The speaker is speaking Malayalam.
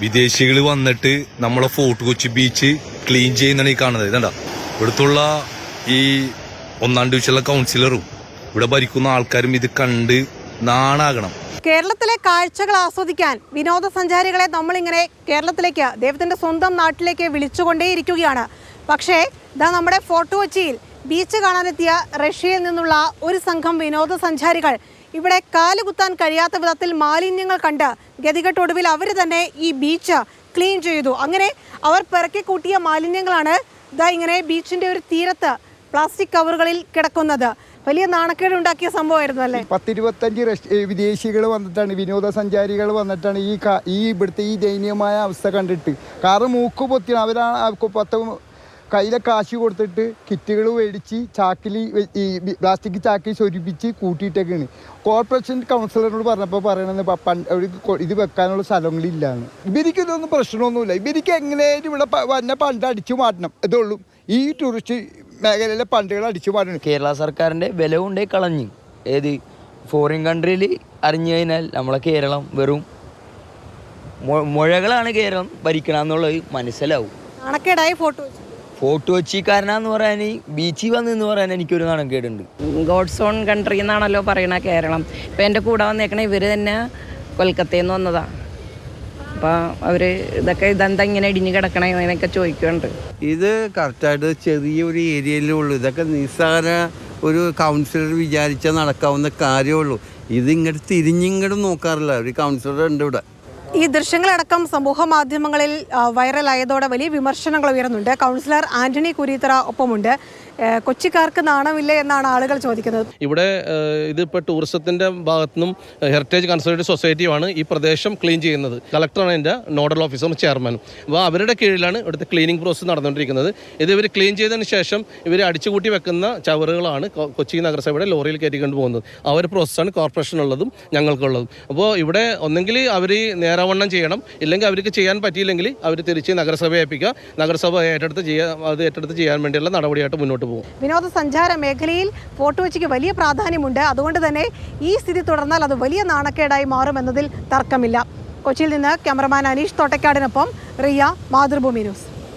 വിദേശികൾ വന്നിട്ട് നമ്മളെ ഫോർട്ട് കൊച്ചി ബീച്ച് ക്ലീൻ ചെയ്യുന്നതാണ് ഈ കാണുന്നത്. ഇതണ്ട ഇവിടുത്തുള്ള ഈ ഒന്നാം ഡിവിഷനിലെ കൗൺസിലറും ഇവിടെ ഭരിക്കുന്ന ആൾക്കാരും ഇത് കണ്ട് നാണാകണം. കേരളത്തിലെ കാഴ്ചകൾ ആസ്വദിക്കാൻ വിനോദസഞ്ചാരികളെ നമ്മളിങ്ങനെ കേരളത്തിലേക്ക് ദൈവത്തിന്റെ സ്വന്തം നാട്ടിലേക്ക് വിളിച്ചുകൊണ്ടേയിരിക്കുകയാണ്. പക്ഷേ ഇതാ നമ്മുടെ ഫോർട്ട് കൊച്ചിയിൽ ബീച്ച് കാണാനെത്തിയ റഷ്യയിൽ നിന്നുള്ള ഒരു സംഘം വിനോദസഞ്ചാരികൾ. ഇവിടെ കാലുകുത്താൻ കഴിയാത്ത വിധത്തിൽ മാലിന്യങ്ങൾ കണ്ട് ഗതികെട്ടൊടുവിൽ അവർ തന്നെ ഈ ബീച്ച് ക്ലീൻ ചെയ്തു. അങ്ങനെ അവർ പിറക്കി കൂട്ടിയ മാലിന്യങ്ങളാണ് ഇതാ ഇങ്ങനെ ബീച്ചിന്റെ ഒരു തീരത്ത് പ്ലാസ്റ്റിക് കവറുകളിൽ കിടക്കുന്നത്. വലിയ നാണക്കേട് ഉണ്ടാക്കിയ സംഭവമായിരുന്നു അല്ലേ? പത്തിരുപത്തഞ്ച് വിദേശികൾ വന്നിട്ടാണ് വിനോദസഞ്ചാരികൾ വന്നിട്ടാണ് ഈ ഈ ഇവിടുത്തെ ഈ ദയനീയമായ അവസ്ഥ കണ്ടിട്ട്. കാറ് മൂക്ക് പൊത്തി അവരാണ് പത്ത് കയ്യിലെ കാശ് കൊടുത്തിട്ട് കിറ്റുകൾ മേടിച്ച് ചാക്കിൽ ഈ പ്ലാസ്റ്റിക് ചാക്കിൽ ചൊരിപ്പിച്ച് കൂട്ടിയിട്ടൊക്കെയാണ് കോർപ്പറേഷൻ കൗൺസിലറിനോട് പറഞ്ഞപ്പോൾ പറയണത് പ- പണ്ട് അവർക്ക് ഇത് വെക്കാനുള്ള സ്ഥലങ്ങളില്ലാന്ന്. ഇവർക്ക് ഇതൊന്നും പ്രശ്നമൊന്നുമില്ല. ഇവർക്ക് എങ്ങനെയായാലും ഇവിടെ വന്ന പണ്ട് അടിച്ചു മാറ്റണം. ഇതേ ഉള്ളൂ. ഈ ടൂറിസ്റ്റ് മേഖലയിലെ പണ്ടുകൾ അടിച്ചു മാറ്റണം. കേരള സർക്കാരിന്റെ വില കൊണ്ടേ കളഞ്ഞു. ഏത് ഫോറിൻ കൺട്രിയിൽ അറിഞ്ഞു കഴിഞ്ഞാൽ നമ്മളെ കേരളം വെറും മുഴകളാണ് കേരളം ഭരിക്കണമെന്നുള്ളത് മനസ്സിലാവും. നാണക്കേടായി ഫോട്ടോ ഫോർട്ട് കൊച്ചിക്കാരനാന്ന് പറയാൻ ബീച്ചിൽ വന്നെന്ന് പറയാൻ എനിക്കൊരു നാണക്കേടുണ്ട് ഗോഡ്സ് ഓൺ കൺട്രി എന്നാണല്ലോ പറയണ കേരളം. ഇപ്പം എന്റെ കൂടെ വന്നേക്കണ ഇവർ തന്നെ കൊൽക്കത്തയിൽ നിന്ന് വന്നതാ. അപ്പോൾ അവർ ഇതൊക്കെ ഇതെന്താ ഇങ്ങനെ ഇടിഞ്ഞു കിടക്കണേ എന്നൊക്കെ ചോദിക്കുന്നുണ്ട്. ഇത് കറക്റ്റായിട്ട് ചെറിയൊരു ഏരിയയിലുള്ളൂ ഇതൊക്കെ നിസ്സാര ഒരു കൗൺസിലർ വിചാരിച്ചാൽ നടക്കാവുന്ന കാര്യമുള്ളൂ ഇത് ഇങ്ങോട്ട് തിരിഞ്ഞിങ്ങോട്ട് നോക്കാറില്ല. ഒരു കൗൺസിലർ ഉണ്ട് ഇവിടെ. ഈ ദൃശ്യങ്ങളടക്കം സമൂഹ മാധ്യമങ്ങളിൽ വൈറലായതോടെ വലിയ വിമർശനങ്ങൾ ഉയരുന്നുണ്ട്. കൗൺസിലർ ആന്റണി കുരീത്തറ ഒപ്പമുണ്ട്. കൊച്ചിക്കാർക്ക് നാണമില്ല എന്നാണ് ആളുകൾ ചോദിക്കുന്നത്. ഇവിടെ ഇതിപ്പോൾ ടൂറിസത്തിന്റെ ഭാഗത്തുനിന്നും ഹെറിറ്റേജ് കൺസർവേറ്റീവ് സൊസൈറ്റിയുമാണ് ഈ പ്രദേശം ക്ലീൻ ചെയ്യുന്നത്. കളക്ടറാണ് എന്റെ നോഡൽ ഓഫീസറും ചെയർമാനും. അപ്പോൾ അവരുടെ കീഴിലാണ് ഇവിടുത്തെ ക്ലീനിങ് പ്രോസസ് നടന്നുകൊണ്ടിരിക്കുന്നത്. ഇത് ഇവർ ക്ലീൻ ചെയ്തതിന് ശേഷം ഇവർ അടിച്ചുകൂട്ടി വെക്കുന്ന ചവറുകളാണ് കൊച്ചി നഗരസഭയുടെ ലോറിയിൽ കയറ്റിക്കൊണ്ട് പോകുന്നത്. ആ ഒരു പ്രോസസ്സാണ് കോർപ്പറേഷനുള്ളതും ഞങ്ങൾക്കുള്ളതും. അപ്പോൾ ഇവിടെ ഒന്നെങ്കിൽ അവർ നേരാവണ്ണം ചെയ്യണം. ഇല്ലെങ്കിൽ അവർക്ക് ചെയ്യാൻ പറ്റിയില്ലെങ്കിൽ അവർ തിരിച്ച് നഗരസഭയെ ഏൽപ്പിക്കുക. നഗരസഭ ഏറ്റെടുത്ത് ചെയ്യാൻ അത് ഏറ്റെടുത്ത് ചെയ്യാൻ വേണ്ടിയുള്ള നടപടിയായിട്ട് മുന്നോട്ട് പോകും. വിനോദസഞ്ചാര മേഖലയിൽ ഫോട്ടോ വെച്ചിക്ക് വലിയ പ്രാധാന്യമുണ്ട്. അതുകൊണ്ട് തന്നെ ഈ സ്ഥിതി തുടർന്നാൽ അത് വലിയ നാണക്കേടായി മാറുമെന്നതിൽ തർക്കമില്ല. കൊച്ചിയിൽ നിന്ന് ക്യാമറമാൻ അനീഷ് തോട്ടക്കാടിനൊപ്പം റിയ മാതൃഭൂമി ന്യൂസ്.